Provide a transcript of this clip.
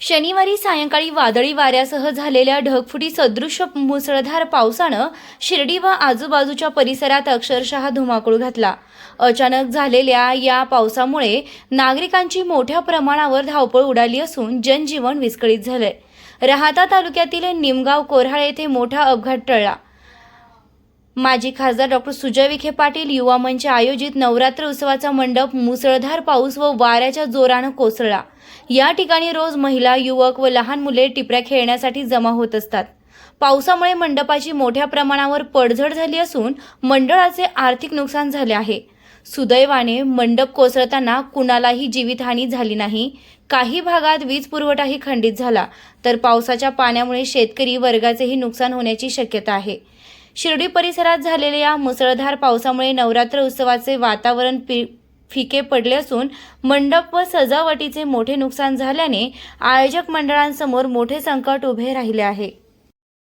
शनिवारी सायंकाळी वादळी वाऱ्यासह झालेल्या ढगफुटी सदृश मुसळधार पावसानं शिर्डी व आजूबाजूच्या परिसरात अक्षरशः धुमाकूळ घातला. अचानक झालेल्या या पावसामुळे नागरिकांची मोठ्या प्रमाणावर धावपळ उडाली असून जनजीवन विस्कळीत झालंय. राहाता तालुक्यातील निमगाव कोऱ्हाळ येथे मोठा अपघात टळला. माजी खासदार डॉक्टर सुजय विखे पाटील युवा मंच आयोजित नवरात्र उत्सवाचा मंडप मुसळधार पाऊस व वाऱ्याच्या जोरानं कोसळला. या ठिकाणी रोज महिला युवक व लहान मुले टिपऱ्या खेळण्यासाठी जमा होत असतात. पावसामुळे मंडपाची मोठ्या प्रमाणावर पडझड झाली असून मंडळाचे आर्थिक नुकसान झाले आहे. सुदैवाने मंडप कोसळताना कुणालाही जीवितहानी झाली नाही. काही भागात वीज पुरवठाही खंडित झाला तर पावसाच्या पाण्यामुळे शेतकरी वर्गाचेही नुकसान होण्याची शक्यता आहे. शिर्डी परिसरात झालेल्या या मुसळधार पावसामुळे नवरात्र उत्सवाचे वातावरण पि फिके पडले असून मंडप व सजावटीचे मोठे नुकसान झाल्याने आयोजक मंडळांसमोर मोठे संकट उभे राहिले आहे.